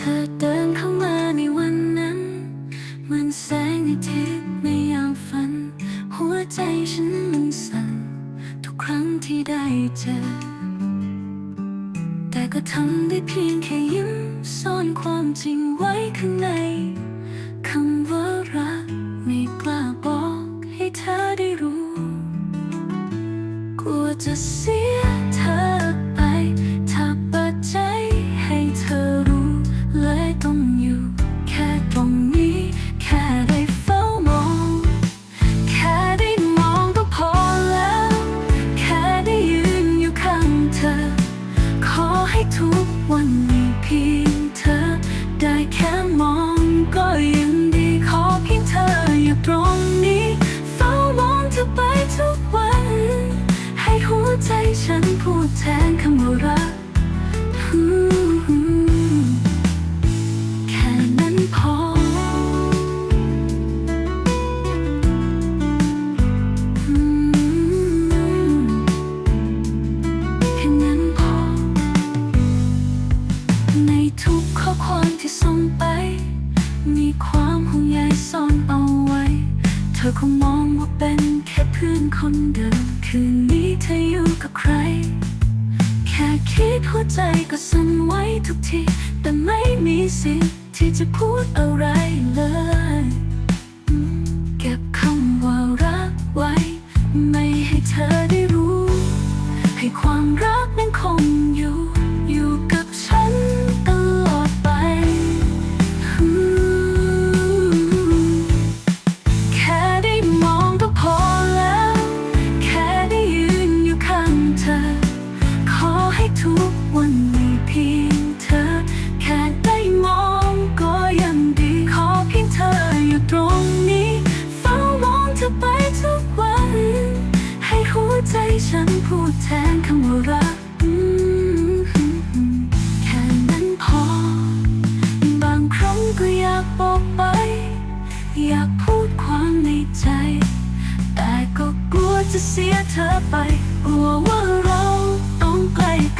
ธอเดินเข้ามาในวันนั้น เหมือนแสงในทิศในยามฝัน หัวใจฉันมันสั่น ทุกครั้งที่ได้เจอ แต่ก็ทำได้เพียงแค่ยิ้มซ่อนความจริงไว้ข้างในคำว่ารักไม่กล้าบอกให้เธอได้รู้ กลัวจะ ฉันพูดแทนคำว่ารักแค่นั้นพอ แค่นั้นพอ ในทุกข้อความที่ส่งไป มีความห่วงใยซ่อนเอาไว้ เธอคงมองว่าเป็นแค่เพื่อนคนเดิมคืนนี้ เธออยู่กับใคร แค่คิดหัวใจก็สั่นไหวทุกที แต่ไม่มีสิทธิ์ที่จะพูดอะไรเลย เก็บคำว่ารักไว้ ไม่ให้เธอได้รู้ ให้ความรักนั้นคงอยู่ ฉันพูดแทนคำว่ารักแค่นั้นพอ บางครั้งก็อยากบอกไป อยากพูดความในใจ แต่ก็กลัวจะเสียเธอไป กลัวว่าเราต้องไกลกัน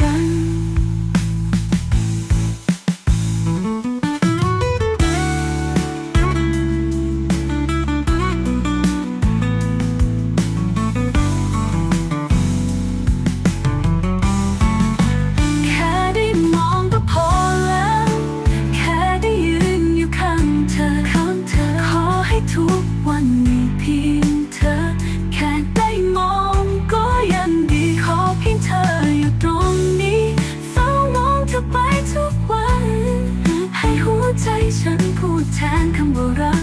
murah